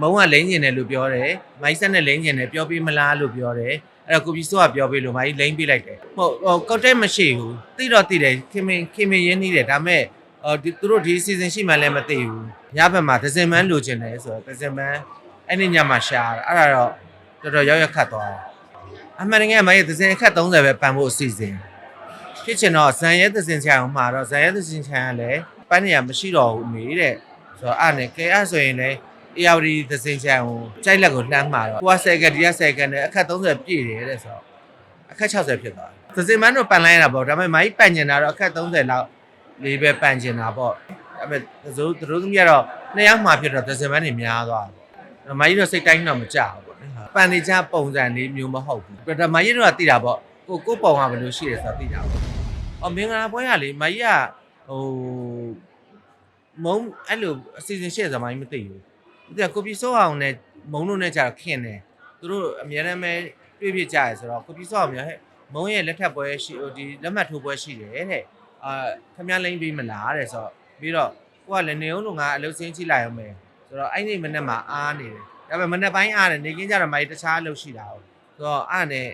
မုံကလိမ့်ကျင်တယ်လို့ပြောတယ်မိုက်ဆက်နဲ့လိမ့်ကျင်တယ်ပြောပြီးမလားလို့ပြောတယ်အဲ့တော့ကိုပြီးစိုးကပြောပြီးလို့မိုက်လိမ့်ပေးလိုက်တယ်ဟုတ်ဟိုကောက်တဲ့မရှိဘူးသိတော့သိတယ်ခင်မင်ခင်မင်ရင်းနှီးတယ်ဒါပေမဲ့အော်ဒီသူတို့ဒီ season ရှိမှလည်းမသိဘူးညဘက်မှာဒဇင်မန်းလိုချင်တယ်ဆိုတော့ဒဇင်မန်းအဲ့ဒီညမှာရှာတာအဲ့ဒါတော့တော်တော်ရောက်ရောက်ခတ်သွားတယ်အမှန်တကယ်မိုက်ဒဇင်အခက်30ပဲပန်ဖို့အစီအစဉ်ဖြစ်ချင်တော့ဇန်ရဲသစင်ချံအောင်မှာတော့ဇန်ရဲသစင်ချံကလည်းပန်းနေရမရှိတော့ဘူးမေးတဲ့ဆိုတော့အဲ့နဲ့ကဲအဲ့ဆိုရင်လည်း အေယာဝတီသစင်ချံကိုကြိုက်လက်ကိုလှမ်းမှာတော့ကိုက10ကဒီက10ကနဲ့အခက်30ပြည့်တယ်တဲ့ဆိုတော့အခက်60ဖြစ်သွားတယ်သစင်မန်းတော့ပန်လိုက်ရတာပေါ့ဒါပေမဲ့မိုင်းပန်ကျင်တာတော့အခက်30လောက်လေးပဲပန်ကျင်တာပေါ့ဒါပေမဲ့သစိုးသူတို့သမီးကတော့နှစ်ယောက်မှဖြစ်တော့သစင်မန်းတွေများသွားတယ်မိုင်းတော့စိတ်တိုင်းတော့မကြောက်ဘူးပေါ့နော်ပန်နေချပုံစံလေးမျိုးမဟုတ်ဘူးဒါမိုင်းတော့သိတာပေါ့ကိုကိုပုံကဘယ်လိုရှိတယ်ဆိုတော့သိတာပေါ့အော်မင်္ဂလာပွဲရလေမကြီးကဟိုမုံအဲ့လိုအစီအစဉ်ရှေ့စမိုင်းမသိဘူး ဒီကကိုပီစောအောင်နဲ့မုံတို့နဲ့ကြာခင်တယ်သူတို့အများအားမဲ့တွေ့ပြကြရဆိုတော့ကိုပီစောအောင်များဟဲ့မုံရဲ့လက်ထပ်ပွဲရှိဟိုဒီလက်မှတ်ထိုးပွဲရှိတယ်တဲ့အာခမရလိမ့်ပေးမလားတဲ့ဆိုတော့ပြီးတော့ကိုကလည်းနေအောင်လို့ငါအလုပ်စင်းကြည့်လိုက်အောင်မယ်ဆိုတော့အဲ့ဒီမနေ့မှာအားနေတယ်ဒါပေမဲ့မနေ့ပိုင်းအားတယ်နေကင်းကြတော့မကြီးတခြားအလုပ်ရှိတာဟုတ်ဆိုတော့အားနဲ့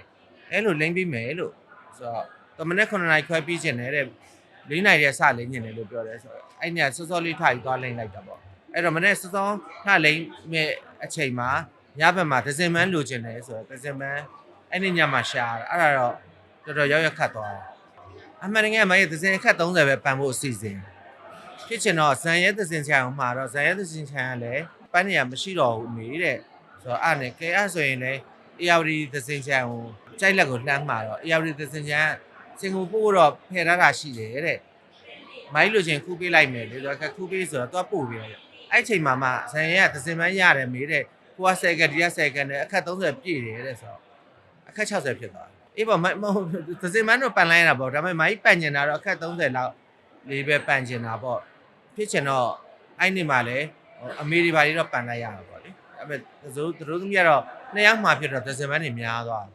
အဲ့လိုလိမ့်ပေးမယ်လို့ဆိုတော့တမနဲ့9နိုင်ခွဲပြီးကျင်တယ်တဲ့၄နိုင်ရဲ့စလိမ့်ညင်တယ်လို့ပြောတယ်ဆိုတော့အဲ့ညစောစောလေးထားပြီးသွားလိမ့်လိုက်တာပေါ့ အဲ့တော့မနေ့စောစောထားလိမ့်မဲ့အချိန်မှာညဘက်မှာဒဇင်မန်းလိုချင်တယ်ဆိုတော့ဒဇင်မန်းအဲ့ဒီညမှာရှာတာအဲ့ဒါတော့တော်တော်ရောက်ရောက်ခတ်သွားတယ်အမှန်တကယ်မရဲ့ဒဇင်အခက်30ပဲပန်ဖို့အစီအစဉ်ဖြစ်ချင်တော့ဇန်ရဲဒဇင်ချံအောင်မှာတော့ဇန်ရဲဒဇင်ချံကလည်းပန်းနေရမရှိတော့ဘူးမေးတဲ့ဆိုတော့အဲ့နဲ့ကဲအဲ့ဆိုရင်လည်းအေယာဝတီဒဇင်ချံကိုကြိုက်လက်ကိုလှမ်းမှာတော့အေယာဝတီဒဇင်ချံကစင်ကာပူတော့ဖယ်ထားတာရှိတယ်တဲ့မိုင်းလိုချင်ခူးပေးလိုက်မယ်လေတော့ခူးပေးဆိုတော့သွားပို့ပြီးတော့ အဲ့ချိန်မှာမှဇန်ရဲကသစင်မန်းရတယ်မေးတဲ့ကိုက10ကဒီက10ကနဲ့အခက်30ပြည့်တယ်တဲ့ဆိုတော့အခက်60ဖြစ်သွားတယ်အေးပေါ့မိုင်းမဟုတ်သစင်မန်းတော့ပန်လိုက်ရတာပေါ့ဒါပေမဲ့မိုင်းပန်ကျင်တာတော့အခက်30လောက်လေးပဲပန်ကျင်တာပေါ့ဖြစ်ချင်တော့အဲ့ဒီမှာလည်းအမေတွေဘာတွေတော့ပန်လိုက်ရတာပေါ့လေအဲ့မဲ့သူတို့သူတို့သမီးကတော့နှစ်ယောက်မှဖြစ်တော့သစင်မန်းတွေများသွား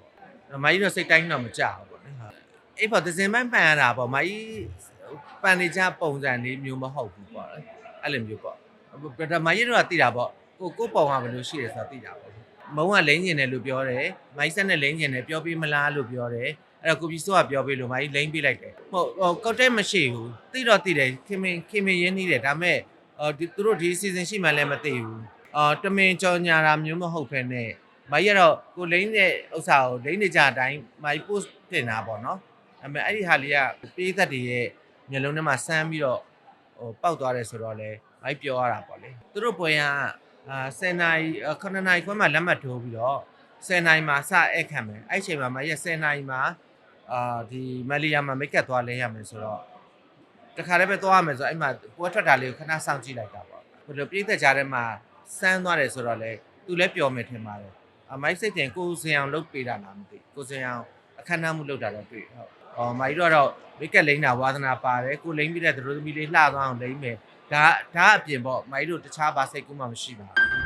တယ်မိုင်းတော့စိတ်တိုင်းတော့မကြောက်ဘူးပေါ့လေဟုတ်အေးပေါ့ဒဇင်ပန်းပန်ရတာပေါ့မကြီးပန်နေချပုံစံလေးမျိုးမဟုတ်ဘူးပေါ့အဲ့လိုမျိုးပေါ့ဒါ မကြီးတော့သိတာပေါ့ကိုကိုပုံကဘယ်လိုရှိတယ်ဆိုတော့သိတာပေါ့မုံကလိမ့်ကျင်တယ်လို့ပြောတယ်မိုက်ဆက်နဲ့လိမ့်ကျင်တယ်ပြောပြီးမလားလို့ပြောတယ်အဲ့တော့ကိုပြီးစိုးကပြောပြီးလို့မကြီးလိမ့်ပေးလိုက်တယ်ဟုတ်ဟိုကောက်တဲ့မရှိဘူးသိတော့သိတယ်ခင်မင်ခင်မင်ရင်းနှီးတယ်ဒါပေမဲ့အော်ဒီသူတို့ဒီ season ရှိမှလည်းမသိဘူးအော်တမင်ကြော်ညာတာမျိုးမဟုတ်ဖ ೇನೆ မကြီးကတော့ကိုလိမ့်တဲ့ဥစ္စာကိုလိမ့်နေကြအတိုင်းမကြီး post တင်တာပေါ့နော်အမေအဲ့ဒီဟာလေးကပေးသက်တွေရဲ့မျက်လုံးထဲမှာစမ်းပြီးတော့ဟိုပောက်သွားတယ်ဆိုတော့လေ မိုက်ပြောရတာပေါ့လေသူတို့ပွဲကအာ10နိုင်9နိုင်ခွဲမှာလက်မှတ်ထိုးပြီးတော့10နိုင်မှာစအဲ့ခံမယ်အဲ့ချိန်မှာမရက်10နိုင်မှာအာဒီမလီယာမှာမိတ်ကပ်သွားလဲရမယ်ဆိုတော့တခါတည်းပဲသွားရမယ်ဆိုတော့အဲ့မှာပွဲထွက်တာလေးကိုခဏစောင့်ကြည့်လိုက်တာပေါ့ဘယ်လိုပြည့်သက်ကြတဲ့မှာစမ်းသွားတယ်ဆိုတော့လေသူလည်းပျော်မယ်ထင်ပါတယ်အမိုက်စိတ်တင်ကိုစင်အောင်လုပ်ပေးတာလားမသိကိုစင်အောင်အခမ်းအနားမှုလုပ်တာတော့တွေ့ဟုတ်။အော်မာကြီးတို့ကတော့မိတ်ကက်လိမ့်တာဝါသနာပါတယ်ကိုလိမ့်ပြီးတဲ့သတို့သမီးလေးလှသွားအောင်လိမ့်မယ်။ ဒါဒါအပြင်ပေါ့မာကြီးတို့တခြားဘာစိတ်ကူးမှမရှိပါဘူး